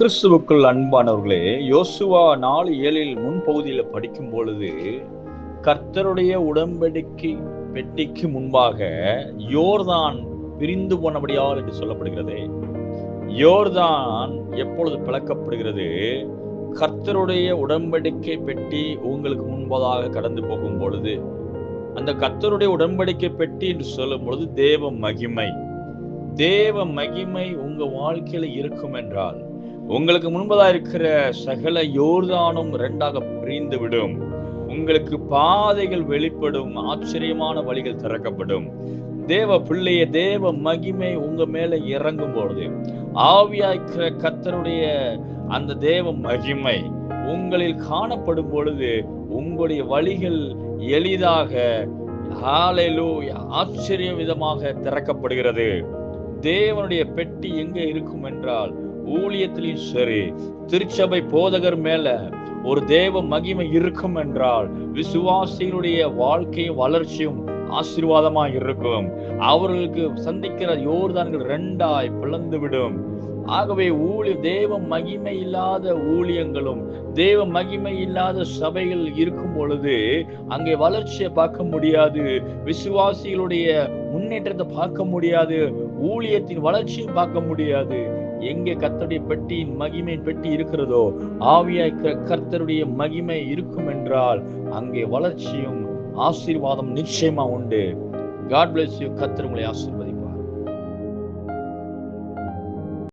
கிறிஸ்துவுக்குள் அன்பானவர்களே யோசுவா நாலு ஏழில் முன்பகுதியில் படிக்கும் பொழுது கர்த்தருடைய உடன்படிக்கை பெட்டிக்கு முன்பாக யோர்தான் பிரிந்து போனபடியால் என்று சொல்லப்படுகிறது. யோர்தான் எப்பொழுது பிளக்கப்படுகிறது? கர்த்தருடைய உடன்படிக்கை பெட்டி உங்களுக்கு முன்பதாக கடந்து போகும் பொழுது. அந்த கர்த்தருடைய உடன்படிக்கை பெட்டி என்று சொல்லும் பொழுது தேவ மகிமை. தேவ மகிமை உங்க வாழ்க்கையில இருக்கும் என்றால் உங்களுக்கு முன்பதா இருக்கிற சகல யோர்தானும் இரண்டாக பிரிந்து விடும் உங்களுக்கு பாதைகள் வெளிப்படும் ஆச்சரியமான வழிகள் திறக்கப்படும். தேவ பிள்ளைய தேவ மகிமை உங்க மேல இறங்கும் பொழுது ஆவியாய்க்கிற கத்தருடைய அந்த தேவ மகிமை உங்களில் காணப்படும் பொழுது உங்களுடைய வழிகள் எளிதாக ஆச்சரிய விதமாக திறக்கப்படுகிறது. தேவனுடைய பெட்டி எங்க இருக்கும் என்றால் ஊழியத்திலையும் சரி திருச்சபை போதகர் மேல ஒரு தேவ மகிமை இருக்கும் என்றால் விசுவாசிகளுடைய வாழ்க்கையும் வளர்ச்சியும் ஆசீர்வாதமா இருக்கும். அவர்களுக்கு சந்திக்கிற யோர்தான்கள் ரெண்டாய் பிளந்து விடும் ஆகவே ஊழிய தேவ மகிமை இல்லாத ஊழியங்களும் தேவ மகிமை இல்லாத சபைகள் இருக்கும் பொழுது அங்கே வளர்ச்சியை பார்க்க முடியாது விசுவாசிகளுடைய முன்னேற்றத்தை பார்க்க முடியாது ஊழியத்தின் வளர்ச்சியும் பார்க்க முடியாது. எங்கே கத்தருடைய பெட்டியின் மகிமை பெட்டி இருக்கிறதோ ஆவியாய் கர்த்தருடைய மகிமை இருக்கும் என்றால் அங்கே வளர்ச்சியும் ஆசீர்வாதம் நிச்சயமா உண்டு. காட் பிளஸ் யூ கத்தர் உங்களை ஆசீர்வதி